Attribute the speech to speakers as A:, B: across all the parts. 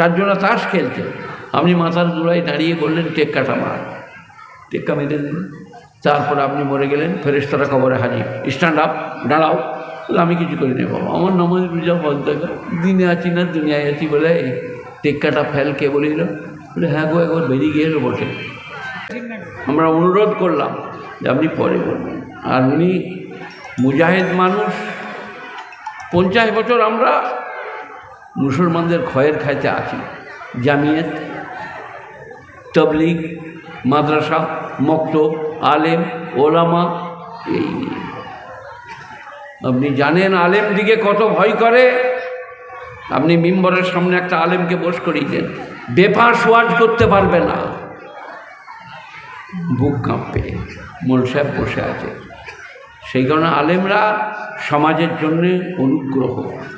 A: চারজনা তাস খেলছে। আপনি মাথার গোড়ায় দাঁড়িয়ে বললেন টেক্কাটা মার। টেক্কা মেরে দিলেন। তারপর আপনি মরে গেলেন ফেরেস্তারা খবরে হাজির। স্ট্যান্ড আপ দাঁড়াও। আমি কিছু করি না বাবা। আমার নামাজ রোজা বলতে দিনে আছি না, দুনিয়ায় আছি বলে টেক্কাটা ফেল কে বলিল বলে হ্যাঁ গো, একবার বেরিয়ে গিয়ে বটে। আমরা অনুরোধ করলাম যে আপনি পরে বলবেন। আর উনি মুজাহিদ মানুষ। পঞ্চাশ বছর আমরা মুসলমানদের ক্ষয়ের খাইতে আছি জামিয়াত, তবলিগ, মাদ্রাসা, মক্তব, আলেম, ওলামা, এই আপনি জানেন আলেম দিকে কত ভয় করে? আপনি মিম্বরের সামনে একটা আলেমকে বস করিয়ে দেন বেফাঁস ওয়াজ করতে পারবে না। বুক কাঁপবে মোল সাহেব বসে আছে। সেই কারণে আলেমরা সমাজের জন্য অনুগ্রহ,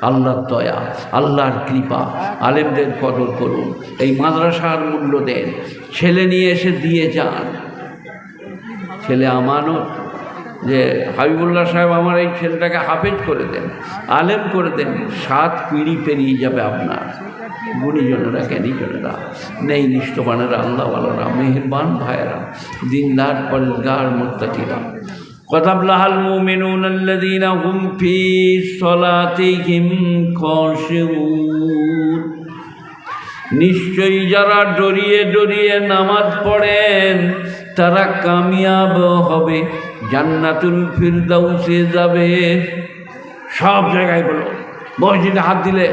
A: আল্লাহর দয়া, আল্লাহর কৃপা, আলেমদের কদর করুন, এই মাদ্রাসার মূল্য দেন, ছেলে নিয়ে এসে দিয়ে যান। ছেলে আমানত যে হাবিবুল্লাহ সাহেব আমার এই ছেলেটাকে হাফেজ করে দেন, আলেম করে দেন, সাত পিঁড়ি পেরিয়ে যাবে আপনার। গুণীজনেরা, জ্ঞানীজনেরা, নেই নিষ্ঠবানেরা, আল্লাহওয়ালারা, মেহেরবান ভাইয়েরা, দিনদার পরেজগার মোত্তাকিরা। মুমিনুন আল্লাযীনা হুম ফি সলাতিহিম খাশিউন নিশ্চয়ই যারা ডরিয়ে ডরিয়ে নামাজ পড়েন, তারা কামিয়াব হবে, জান্নাতুল ফিরদাউসে যাবে। সব জায়গায় বলো, মসজিদে হাত দিলে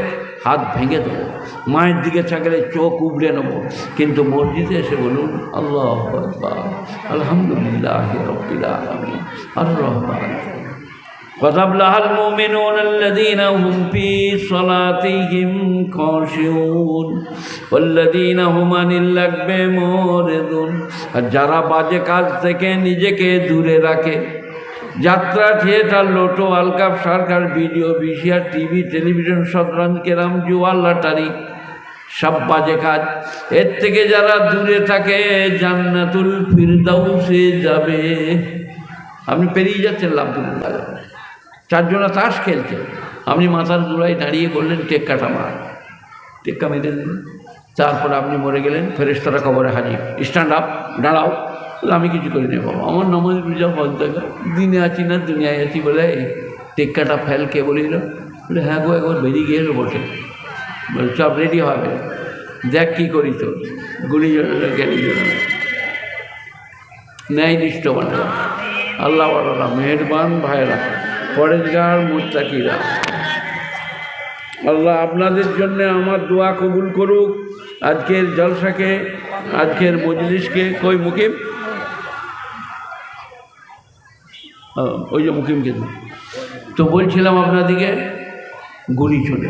A: হাত ভেঙে দেবো। মায়ের দিকে চাকলে চোখ উবড়ে নেবো কিন্তু মসজিদে এসে বলুন আল্লাহ আকবার, আলহামদুলিল্লাহ রব্বিল আলামিন আর রহমান وتبلها المؤمنون الذين هم في صلاتهم خاشعون والذين هم عن اللغو معرضون আর যারা বাজে কাজ থেকে নিজেকে দূরে রাখে যাত্রা থিয়েটার, লোটো আলকাপ সরকার ভিডিও ভিসিআর টিভি, টেলিভিশন শতরঞ্জ কেরাম জুয়া লাটারি, সব বাজে কাজ। এর থেকে যারা দূরে থাকে, জান্নাতুল ফিরদাউসে যাবে। আপনি পেরিয়ে যাচ্ছেন লাভদুল্লাহ চারজনা তাস খেলছে। আপনি মাথার গোড়ায় দাঁড়িয়ে বললেন টেক্কাটা মার টেক্কা মেরে দিলেন। তারপর আপনি মরে গেলেন। ফেরেস্তারা খবরে হাজির। স্ট্যান্ড আপ দাঁড়াও। বলে, আমি কিছু করি না বাবা। আমার নামাজ রোজা বলতে দিনে আছি না দুনিয়ায় আছি বলে এই টেক্কাটা ফেল কে বলিল। বলে হ্যাঁ গো একবার বেরিয়ে গিয়ে বটে। বলে সব রেডি হবে। দেখ কী করি তো। গুলি জ্ঞানী ন্যায় নিষ্ঠ বানা আল্লাহ আল্লাহ মেহরবান ভাইরা পরেজগার মোত্তাকিরা। আল্লাহ আপনাদের জন্য আমার দোয়া কবুল করুক। আজকের জলসাকে আজকের মজলিসকে কই মুকিম? ওই যে মুকিমকে। তো বলছিলাম আপনাদিকে গুলি। চলে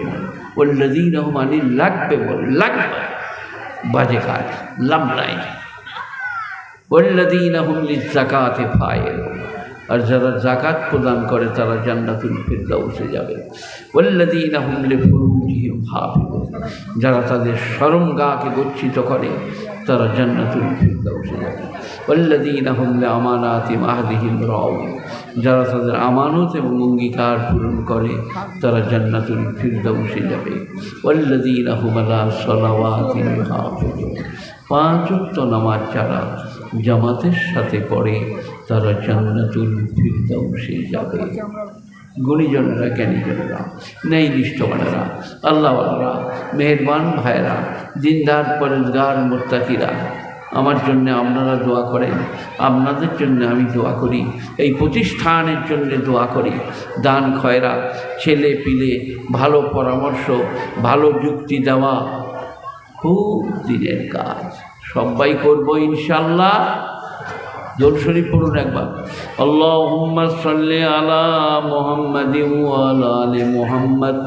A: ওল্লাদিন রহমানি লাগবে বল লাগবে বাজে কাজ লাভ নাই ওল্লাদিন হুমলি জাকাতে ফায়ের আর যারা জাকাত প্রদান করে, তারা জান্নাতুল ফিরদাউসে যাবে। ওল্লাদিন হুমলে ফুরুজিহিম হাফিজ। যারা তাদের সরম গাকে গচ্ছিত করে, তারা জান্নাতুল ফিরদাউসে যাবে। ওল্লাদিন হুমলে আমানাতি মাহদিহিম রাউ যারা তাদের আমানত এবং অঙ্গীকার পূরণ করে, তারা জান্নাতুল ফিরদাউসে যাবে। ওল্লাদিন হুমালা সলাওয়াতিন পাঁচ উক্ত নামাজ যারা জামাতের সাথে পড়ে, তারা জান্নাতুল ফিরদাউসে যাবে। গুণীজনেরা, জ্ঞানীজনেরা নেই নিষ্ঠবানেরা আল্লাহওয়ালারা, মেহরবান ভাইরা দিনদার, পরেজগার, মোত্তাকিরা আমার জন্য আপনারা দোয়া করেন, আপনাদের জন্য আমি দোয়া করি, এই প্রতিষ্ঠানের জন্য দোয়া করি, দান খয়রা, ছেলে পিলে, ভালো পরামর্শ, ভালো যুক্তি দেওয়া, খুব দিনের কাজ। সবাই করব ইনশাল্লাহ। শরীফ পড়ুন একবার। আল্লাহ সাল্লি আলা মোহাম্মদ আলা আলি মোহাম্মদ।